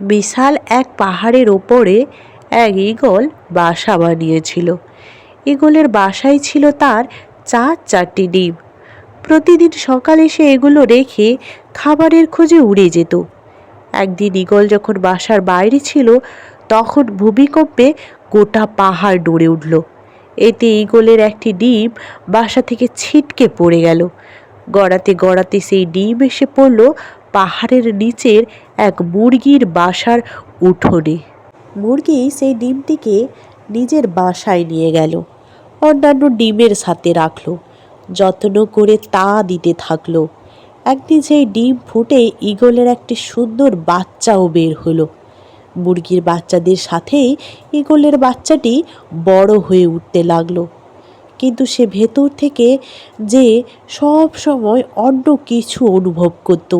বিশাল এক পাহাড়ের ওপরে এক ঈগল বাসা বানিয়েছিল। ঈগলের বাসায় ছিল তার চার চারটি ডিম। প্রতিদিন সকালে সে এগুলো রেখে খাবারের খোঁজে উড়ে যেত। একদিন ঈগল যখন বাসার বাইরে ছিল, তখন ভূমিকম্পে গোটা পাহাড় ডরে উঠল। এতে ঈগলের একটি ডিম বাসা থেকে ছিটকে পড়ে গেল। গড়াতে গড়াতে সেই ডিম এসে পড়ল পাহাড়ের নিচের এক মুরগির বাসার উঠোনে। মুরগি সেই ডিমটিকে নিজের বাসায় নিয়ে গেল। অন্যান্য ডিমের সাথে রাখল। যত্ন করে তা দিতে থাকল। একদিন সেই ডিম ফুটে ঈগলের একটি সুন্দর বাচ্চাও বের হলো। মুরগির বাচ্চাদের সাথেই ঈগলের বাচ্চাটি বড় হয়ে উঠতে লাগল। কিন্তু সে ভেতর থেকে যে সব সময় অন্য কিছু অনুভব করত।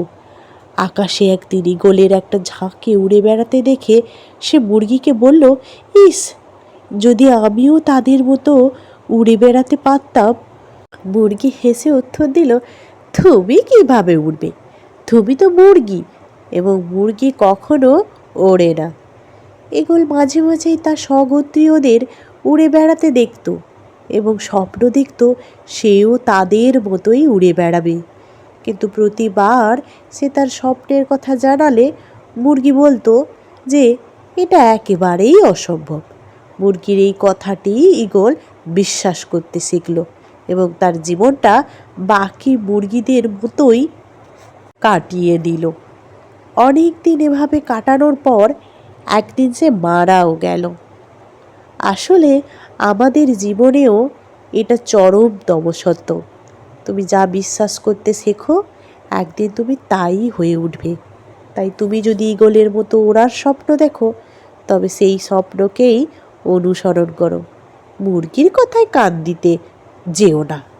আকাশে একদিন ঈগলের একটা ঝাঁকে উড়ে বেড়াতে দেখে সে মুরগিকে বলল, ইস, যদি আমিও তাদের মতো উড়ে বেড়াতে পারতাম। মুরগি হেসে উত্তর দিল, তুমি কীভাবে উড়বে? তুমি তো মুরগি এবং মুরগি কখনো ওড়ে না। এগুল মাঝে মাঝেই তার স্বগোত্রীয়দের উড়ে বেড়াতে দেখত এবং স্বপ্ন দেখত সেও তাদের মতোই উড়ে বেড়াবে। কিন্তু প্রতিবার সে তার স্বপ্নের কথা জানালে মুরগি বলতো যে, এটা একেবারেই অসম্ভব। মুরগির এই কথাটি ঈগল বিশ্বাস করতে শিখল এবং তার জীবনটা বাকি মুরগিদের মতোই কাটিয়ে দিল অনেক দিন এভাবে কাটানোর পর একদিন সে মারাও গেল। আসলে আমাদের জীবনেও এটা চরমতম সত্য তুমি যা বিশ্বাস করতে শেখো, একদিন তুমি তাই হয়ে উঠবে। তাই তুমি যদি ইগলের মতো ওড়ার স্বপ্ন দেখো, তবে সেই স্বপ্নকেই অনুসরণ করো। মুরগির কথায় কান দিতে যেও না।